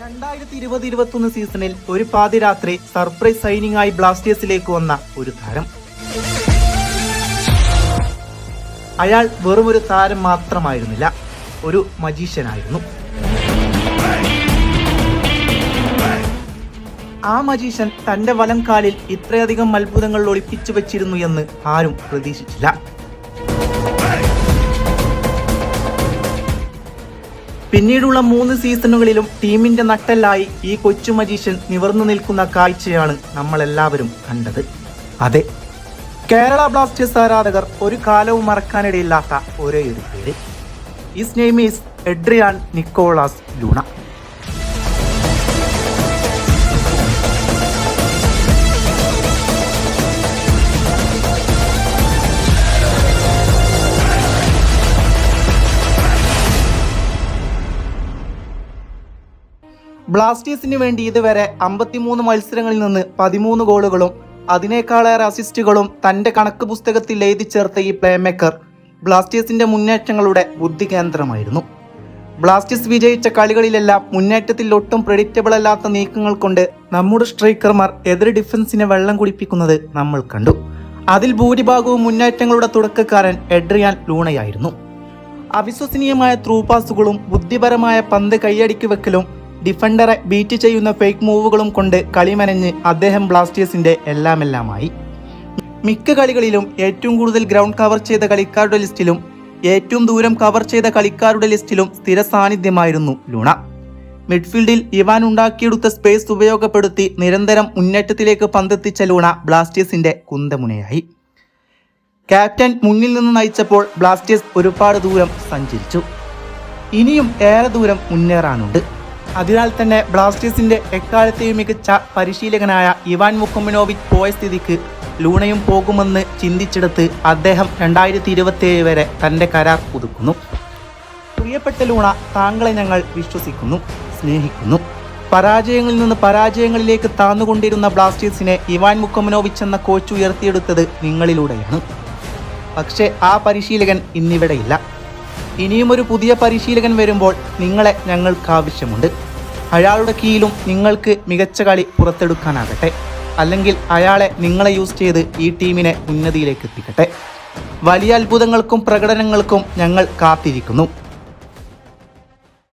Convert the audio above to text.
രണ്ടായിരത്തി ഇരുപത് ഇരുപത്തൊന്ന് സീസണിൽ ഒരു പാതിരാത്രി സർപ്രൈസ് സൈനിങ് ആയി ബ്ലാസ്റ്റേഴ്സിലേക്ക് വന്ന ഒരു താരം. അയാൾ വെറും ഒരു താരം മാത്രമായിരുന്നില്ല ഒരു മജീഷ്യനായിരുന്നു. ആ മജീഷ്യൻ തന്റെ വലം കാലിൽ ഇത്രയധികം അത്ഭുതങ്ങൾ ഒളിപ്പിച്ചു വെച്ചിരുന്നു എന്ന് ആരും പ്രതീക്ഷിച്ചില്ല. പിന്നീടുള്ള മൂന്ന് സീസണുകളിലും ടീമിന്റെ നട്ടെല്ലായി ഈ കൊച്ചു മജീഷ്യൻ നിവർന്നു നിൽക്കുന്ന കാഴ്ചയാണ് നമ്മളെല്ലാവരും കണ്ടത്. അതെ കേരള ബ്ലാസ്റ്റേഴ്സ് ആരാധകർ ഒരു കാലവും മറക്കാനിടയില്ലാത്ത ഒരേ ഒരു പേര്. His name is Adrian Nicolas Luna. ബ്ലാസ്റ്റേഴ്സിന് വേണ്ടി ഇതുവരെ അമ്പത്തിമൂന്ന് മത്സരങ്ങളിൽ നിന്ന് പതിമൂന്ന് ഗോളുകളും അതിനേക്കാളേറെ അസിസ്റ്റുകളും തന്റെ കണക്ക് പുസ്തകത്തിൽ എഴുതി ചേർത്ത ഈ പ്ലേമേക്കർ ബ്ലാസ്റ്റേഴ്സിന്റെ മുന്നേറ്റങ്ങളുടെ ബുദ്ധി കേന്ദ്രമായിരുന്നു. ബ്ലാസ്റ്റേഴ്സ് വിജയിച്ച കളികളിലെല്ലാം മുന്നേറ്റത്തിൽ ഒട്ടും പ്രെഡിക്റ്റബിൾ അല്ലാത്ത നീക്കങ്ങൾ കൊണ്ട് നമ്മുടെ സ്ട്രൈക്കർമാർ എതിർ ഡിഫൻസിനെ വെള്ളം കുടിപ്പിക്കുന്നത് നമ്മൾ കണ്ടു. അതിൽ ഭൂരിഭാഗവും മുന്നേറ്റങ്ങളുടെ തുടക്കക്കാരൻ എഡ്രിയാൻ ലൂണയായിരുന്നു. അവിശ്വസനീയമായ ത്രൂ പാസുകളും ബുദ്ധിപരമായ പന്ത് കൈയടിക്ക് വെക്കലും ഡിഫൻഡറെ ബീറ്റ് ചെയ്യുന്ന ഫേക്ക് മൂവുകളും കൊണ്ട് കളിമനഞ്ഞ് അദ്ദേഹം ബ്ലാസ്റ്റേഴ്സിന്റെ എല്ലാമെല്ലാമായി. മിക്ക കളികളിലും ഏറ്റവും കൂടുതൽ ഗ്രൗണ്ട് കവർ ചെയ്ത കളിക്കാരുടെ ലിസ്റ്റിലും ഏറ്റവും ദൂരം കവർ ചെയ്ത കളിക്കാരുടെ ലിസ്റ്റിലും സ്ഥിര സാന്നിധ്യമായിരുന്നു ലൂണ. മിഡ്ഫീൽഡിൽ ഇവാൻ ഉണ്ടാക്കിയെടുത്ത സ്പേസ് ഉപയോഗപ്പെടുത്തി നിരന്തരം മുന്നേറ്റത്തിലേക്ക് പന്തെത്തിച്ച ലൂണ ബ്ലാസ്റ്റേഴ്സിന്റെ കുന്തമുനയായി. ക്യാപ്റ്റൻ മുന്നിൽ നിന്ന് നയിച്ചപ്പോൾ ബ്ലാസ്റ്റേഴ്സ് ഒരുപാട് ദൂരം സഞ്ചരിച്ചു. ഇനിയും ഏറെ ദൂരം മുന്നേറാനുണ്ട്. അതിനാൽ തന്നെ ബ്ലാസ്റ്റേഴ്സിന്റെ എക്കാലത്തെയും മികച്ച പരിശീലകനായ ഇവാൻ മുക്കമിനോവിച്ച് പോയ സ്ഥിതിക്ക് ലൂണയും പോകുമെന്ന് ചിന്തിച്ചെടുത്ത് അദ്ദേഹം രണ്ടായിരത്തി ഇരുപത്തിയേഴ് വരെ തന്റെ കരാർ പുതുക്കുന്നു. പ്രിയപ്പെട്ട ലൂണ താങ്കളെ ഞങ്ങൾ വിശ്വസിക്കുന്നു സ്നേഹിക്കുന്നു. പരാജയങ്ങളിൽ നിന്ന് പരാജയങ്ങളിലേക്ക് താന്നുകൊണ്ടിരുന്ന ബ്ലാസ്റ്റേഴ്സിനെ ഇവാൻ മുക്കമനോവിച്ച് എന്ന കോച്ച് ഉയർത്തിയെടുത്തത് നിങ്ങളിലൂടെയാണ്. പക്ഷേ ആ പരിശീലകൻ ഇന്നിവിടെയില്ല. ഇനിയും ഒരു പുതിയ പരിശീലകൻ വരുമ്പോൾ നിങ്ങളെ ഞങ്ങൾക്ക് ആവശ്യമുണ്ട് അയാളുടെ കീഴിലും നിങ്ങൾക്ക് മികച്ച കളി പുറത്തെടുക്കാനാകട്ടെ. അല്ലെങ്കിൽ അയാളെ നിങ്ങളെ യൂസ് ചെയ്ത് ഈ ടീമിനെ ഉന്നതിയിലേക്ക് എത്തിക്കട്ടെ. വലിയ അത്ഭുതങ്ങൾക്കും പ്രകടനങ്ങൾക്കും ഞങ്ങൾ കാത്തിരിക്കുന്നു.